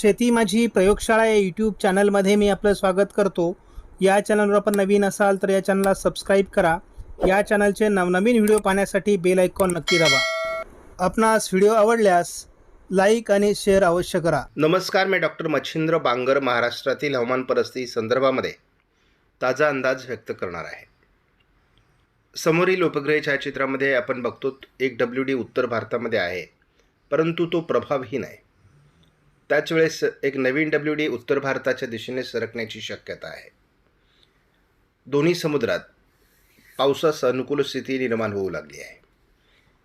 शेती माझी प्रयोगशाळा या यूट्यूब चॅनलमध्ये मी आपलं स्वागत करतो. या चॅनलवर आपण नवीन असाल तर या चॅनलला सबस्क्राईब करा. या चॅनलचे नवनवीन व्हिडिओ पाहण्यासाठी बेल आयकॉन नक्की दाबा. आपणास व्हिडिओ आवडल्यास लाईक आणि शेअर अवश्य करा. नमस्कार मी डॉक्टर मच्छिंद्र बांगर महाराष्ट्रातील हवामान परिस्थिती संदर्भामध्ये ताजा अंदाज व्यक्त करणार आहे. समोरील उपग्रह छायाचित्रामध्ये आपण बघतो एक डब्ल्यू डी उत्तर भारतामध्ये आहे परंतु तो प्रभावहीन आहे. त्याच वेळेस एक नवीन डब्ल्यू डी उत्तर भारताच्या दिशेने सरकण्याची शक्यता आहे. दोन्ही समुद्रात पावसास अनुकूल स्थिती निर्माण होऊ लागली आहे.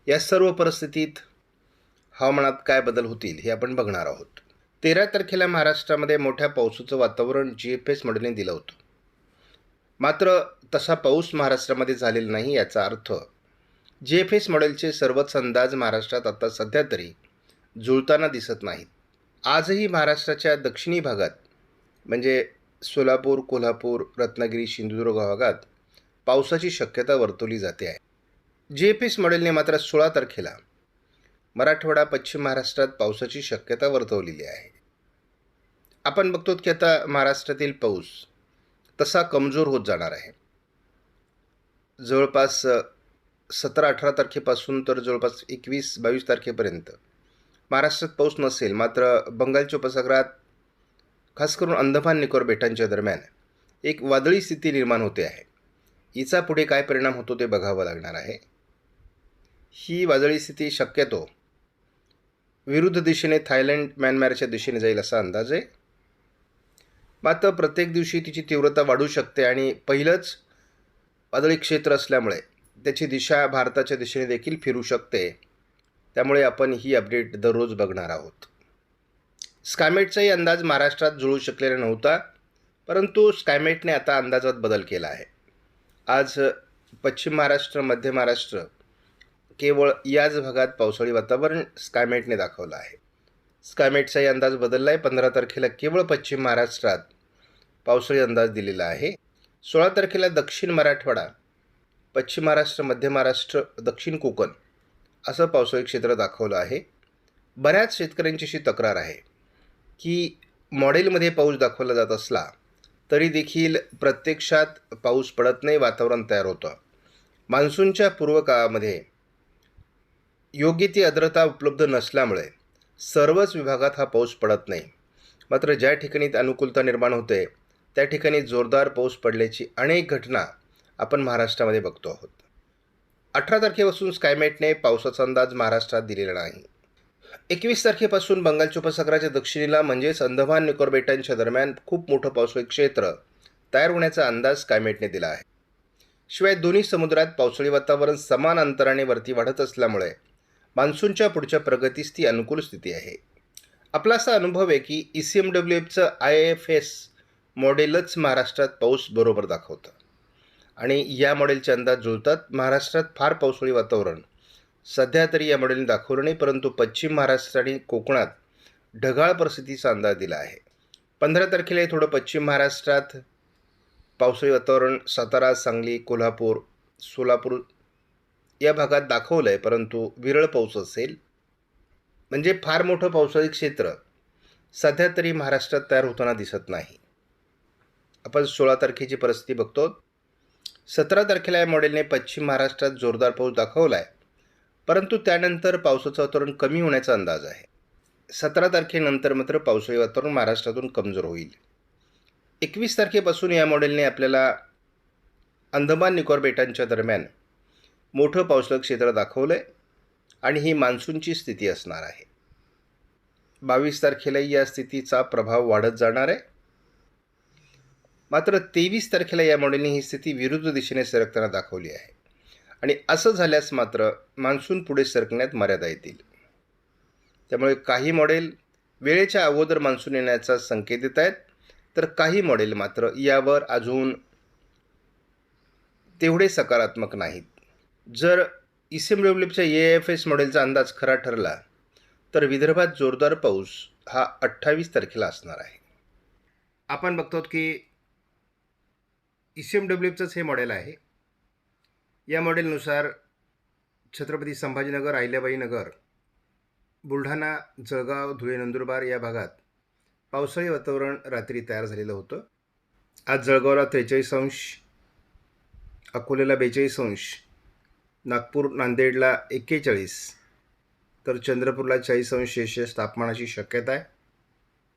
या सर्व परिस्थितीत हवामानात काय बदल होतील हे आपण बघणार आहोत. तेरा तारखेला महाराष्ट्रामध्ये मोठ्या पावसाचं वातावरण जी एफ एस मॉडेलने दिलं होतं. मात्र तसा पाऊस महाराष्ट्रामध्ये झालेला नाही याचा अर्थ जी एफ एस मॉडेलचे सर्वच अंदाज महाराष्ट्रात आता सध्या तरी जुळताना दिसत नाहीत. आजही महाराष्ट्राच्या दक्षिणी भागात म्हणजे सोलापूर कोल्हापूर रत्नागिरी सिंधुदुर्ग भागात पावसाची शक्यता वर्तवली जाते आहे. जे पी एस मॉडेलने मात्र सोळा तारखेला मराठवाडा पश्चिम महाराष्ट्रात पावसाची शक्यता वर्तवलेली आहे. आपण बघतो की आता महाराष्ट्रातील पाऊस तसा कमजोर होत जाणार आहे. जवळपास सतरा अठरा तारखेपासून तर जवळपास एकवीस बावीस तारखेपर्यंत महाराष्ट्रात पाऊस नसेल मात्र बंगालच्या उपसागरात खास करून अंदमान निकोबार बेटांच्या दरम्यान एक वादळी स्थिती निर्माण होते आहे. हिचा पुढे काय परिणाम होतो ते बघावं लागणार आहे. ही वादळी स्थिती शक्यतो विरुद्ध दिशेने थायलंड म्यानमारच्या दिशेने जाईल असा अंदाज आहे. मात्र प्रत्येक दिवशी तिची तीव्रता वाढू शकते आणि पहिलंच वादळी क्षेत्र असल्यामुळे त्याची दिशा भारताच्या दिशेने देखील फिरू शकते. त्यामुळे आपण ही अपडेट दररोज बघणार आहोत. स्कायमेटचाही अंदाज महाराष्ट्रात जुळू शकलेला नव्हता परंतु स्कायमेटने आता अंदाजात बदल केला आहे. आज पश्चिम महाराष्ट्र मध्य महाराष्ट्र केवळ याच भागात पावसाळी वातावरण स्कायमेटने दाखवलं आहे. स्कायमेटचाही अंदाज बदलला आहे पंधरा तारखेला केवळ पश्चिम महाराष्ट्रात पावसाळी अंदाज दिलेला आहे. सोळा तारखेला दक्षिण मराठवाडा पश्चिम महाराष्ट्र मध्य महाराष्ट्र दक्षिण कोकण असं पावसाळी क्षेत्र दाखवलं आहे. बऱ्याच शेतकऱ्यांची अशी तक्रार आहे की मॉडेलमध्ये पाऊस दाखवला जात असला तरी देखील प्रत्यक्षात पाऊस पडत नाही वातावरण तयार होतं. मान्सूनच्या पूर्वकाळामध्ये योग्य ती आर्द्रता उपलब्ध नसल्यामुळे सर्वच विभागात हा पाऊस पडत नाही. मात्र ज्या ठिकाणी अनुकूलता निर्माण होते त्या ठिकाणी जोरदार पाऊस पडल्याची अनेक घटना आपण महाराष्ट्रामध्ये बघतो आहोत. अठरा तारखेपासून स्कायमेटने पावसाचा अंदाज महाराष्ट्रात दिलेला नाही. एकवीस तारखेपासून बंगालच्या उपसागराच्या दक्षिणेला म्हणजेच अंदमान निकोबार बेटांच्या दरम्यान खूप मोठं पावसाळी क्षेत्र तयार होण्याचा अंदाज स्कायमेटने दिला आहे. शिवाय दोन्ही समुद्रात पावसाळी वातावरण समान अंतराने वरती वाढत असल्यामुळे मान्सूनच्या पुढच्या प्रगतीस ती अनुकूल स्थिती आहे. आपला असा अनुभव आहे की ई सी एम डब्ल्यू एफचं आय एफ एस मॉडेलच महाराष्ट्रात पाऊस बरोबर दाखवतं. आणि या मॉडेलचे अंदाज जुळतात. महाराष्ट्रात फार पावसाळी वातावरण. सध्या तरी या मॉडेलने दाखवलं नाही परंतु पश्चिम महाराष्ट्र आणि कोकणात ढगाळ परिस्थितीचा अंदाज दिला आहे. पंधरा तारखेला थोडं पश्चिम महाराष्ट्रात पावसाळी वातावरण सातारा सांगली कोल्हापूर सोलापूर या भागात दाखवलं आहे परंतु विरळ पाऊस असेल. म्हणजे फार मोठं पावसाळी क्षेत्र सध्या तरी महाराष्ट्रात तयार होताना दिसत नाही. आपण सोळा तारखेची परिस्थिती बघतो. सतरा तारखेला या मॉडेलने पश्चिम महाराष्ट्रात जोरदार पाऊस दाखवला आहे परंतु त्यानंतर पावसाचं वातावरण कमी होण्याचा अंदाज आहे. सतरा तारखेनंतर मात्र पावसाळी वातावरण महाराष्ट्रातून कमजोर होईल. एकवीस तारखेपासून या मॉडेलने आपल्याला अंदमान निकोबार बेटांच्या दरम्यान मोठं पावसाळं क्षेत्र दाखवलं आहे आणि ही मान्सूनची स्थिती असणार आहे. बावीस तारखेलाही या स्थितीचा प्रभाव वाढत जाणार आहे. मात्र तेवीस तारखेला या मॉडेलने ही स्थिती विरुद्ध दिशेने सरकताना दाखवली आहे. आणि असं झाल्यास मात्र मान्सून पुढे सरकण्यात मर्यादा येतील. त्यामुळे काही मॉडेल वेळेच्या अगोदर मान्सून येण्याचा संकेत देत आहेत. तर काही मॉडेल मात्र यावर अजून तेवढे सकारात्मक नाहीत. जर ई डब्ल्यूच्या ए एफ एस मॉडेलचा अंदाज खरा ठरला तर विदर्भात जोरदार पाऊस हा अठ्ठावीस तारखेला असणार आहे. आपण बघतो की ई सी एम डब्ल्यूचंच हे मॉडेल आहे. या मॉडेलनुसार छत्रपती संभाजीनगर अहिल्याबाई नगर बुलढाणा जळगाव धुळे नंदुरबार या भागात पावसाळी वातावरण रात्री तयार झालेलं होतं. आज जळगावला त्रेचाळीस अंश अकोल्याला बेचाळीस अंश नागपूर नांदेडला एक्केचाळीस तर चंद्रपूरला चाळीस अंश सेल्सिअस तापमानाची शक्यता आहे.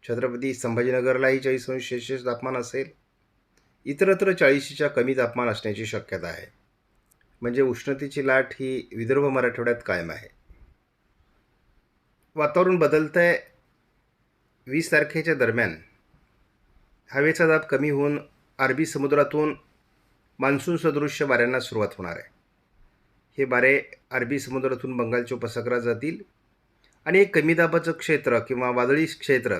छत्रपती संभाजीनगरलाही चाळीस अंश सेल्सिअस तापमान असेल. इतरत्र चाळीशीच्या कमी तापमान असण्याची शक्यता आहे. म्हणजे उष्णतेची लाट ही विदर्भ मराठवाड्यात कायम आहे. वातावरण बदलतं आहे वीस तारखेच्या दरम्यान. हवेचा दाब कमी होऊन अरबी समुद्रातून मान्सून सदृश्य वाऱ्यांना सुरुवात होणार आहे. हे वारे अरबी समुद्रातून बंगालच्या उपसागरात जातील आणि एक कमी दाबाचं क्षेत्र किंवा वादळी क्षेत्र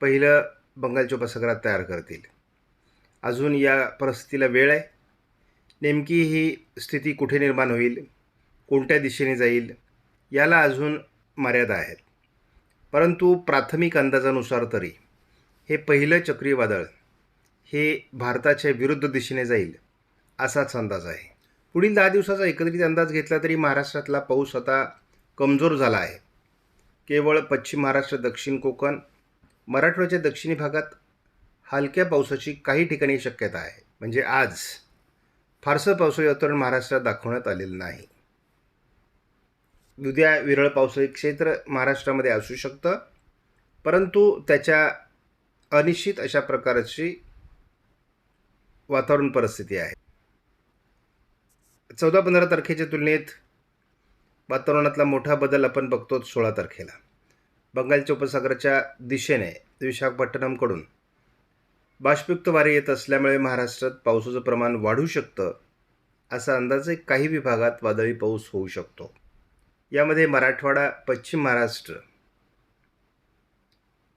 पहिलं बंगालच्या उपसागरात तयार करतील. अजून या परिस्थितीला वेळ आहे. नेमकी ही स्थिती कुठे निर्माण होईल? कोणत्या दिशेने जाईल? याला अजून मर्यादा आहेत. परंतु प्राथमिक अंदाजानुसार तरी हे पहिलं चक्रीवादळ हे भारताच्या विरुद्ध दिशेने जाईल असाच अंदाज आहे. पुढील दहा दिवसाचा एकत्रित अंदाज घेतला तरी महाराष्ट्रातला पाऊस आता कमजोर झाला आहे. केवळ पश्चिम महाराष्ट्र दक्षिण कोकण मराठवाड्याच्या दक्षिणी भागात हलक्या पावसाची काही ठिकाणी शक्यता आहे. म्हणजे आज फारसं पावसाळी वातावरण महाराष्ट्रात दाखवण्यात आलेलं नाही. उद्या विरळ पावसाळी क्षेत्र महाराष्ट्रामध्ये असू शकतं. परंतु त्याच्या अनिश्चित अशा प्रकारची वातावरण परिस्थिती आहे. चौदा पंधरा तारखेच्या तुलनेत वातावरणातला मोठा बदल आपण बघतो सोळा तारखेला. बंगालच्या उपसागराच्या दिशेने विशाखापट्टणमकडून. बाष्पयुक्त वारे येत असल्यामुळे महाराष्ट्रात पावसाचं प्रमाण वाढू शकतं असा अंदाजे काही विभागात वादळी पाऊस होऊ शकतो. यामध्ये मराठवाडा पश्चिम महाराष्ट्र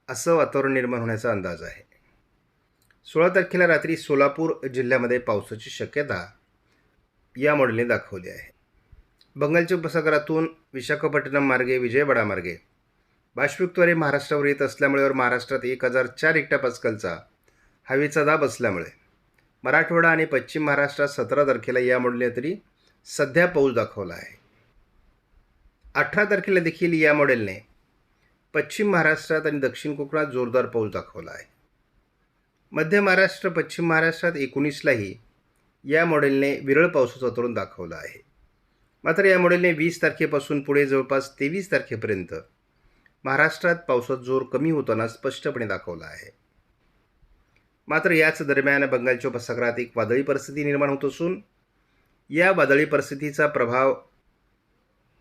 असं वातावरण निर्माण होण्याचा अंदाज आहे. सोळा तारखेला रात्री सोलापूर जिल्ह्यामध्ये पावसाची शक्यता या मॉडेलने दाखवली आहे. बंगालच्या उपसागरातून विशाखापट्टणम मार्गे विजयवाडा मार्गे बाष्पयुक्तवारे महाराष्ट्रावर येत असल्यामुळे वर महाराष्ट्रात एक हजार चार एकटा पास्कलचा हवेचा दाब असल्यामुळे. मराठवाडा आणि पश्चिम महाराष्ट्रात सतरा तारखेला या मॉडेलने तरी सध्या पाऊस दाखवला आहे. अठरा तारखेला देखील या मॉडेलने पश्चिम महाराष्ट्रात आणि दक्षिण कोकणात जोरदार पाऊस दाखवला आहे. मध्य महाराष्ट्र पश्चिम महाराष्ट्रात एकोणीसलाही या मॉडेलने विरळ पावसाचं तरुण दाखवलं आहे. मात्र या मॉडेलने वीस तारखेपासून पुढे जवळपास तेवीस तारखेपर्यंत महाराष्ट्रात पावसात जोर कमी होताना स्पष्टपणे दाखवला आहे. मात्र याच दरम्यान बंगालच्या उपसागरात एक वादळी परिस्थिती निर्माण होत असून या वादळी परिस्थितीचा प्रभाव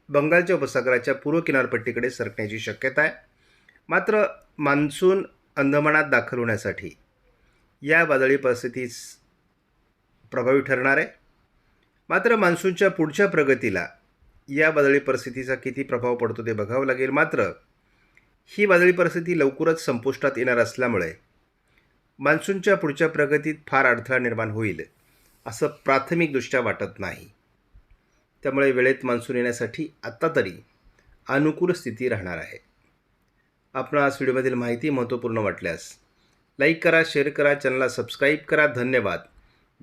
बंगालच्या उपसागराच्या पूर्व किनारपट्टीकडे सरकण्याची शक्यता आहे. मात्र मान्सून अंदमानात दाखल होण्यासाठी या वादळी परिस्थितीस प्रभावी ठरणार आहे. मात्र मान्सूनच्या पुढच्या प्रगतीला या वादळी परिस्थितीचा किती प्रभाव पडतो ते बघावं लागेल. मात्र ही वादळी परिस्थिती लवकरच संपुष्टात येणार असल्यामुळे मान्सूनच्या पुढच्या प्रगतीत फार अडथळा निर्माण होईल असं प्राथमिकदृष्ट्या वाटत नाही. त्यामुळे वेळेत मान्सून येण्यासाठी आत्ता तरी अनुकूल स्थिती राहणार आहे. आपणास व्हिडिओमधील माहिती महत्त्वपूर्ण वाटल्यास लाईक करा शेअर करा चॅनलला सबस्क्राईब करा. धन्यवाद.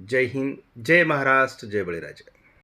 जय हिंद जय महाराष्ट्र जय बळीराजा.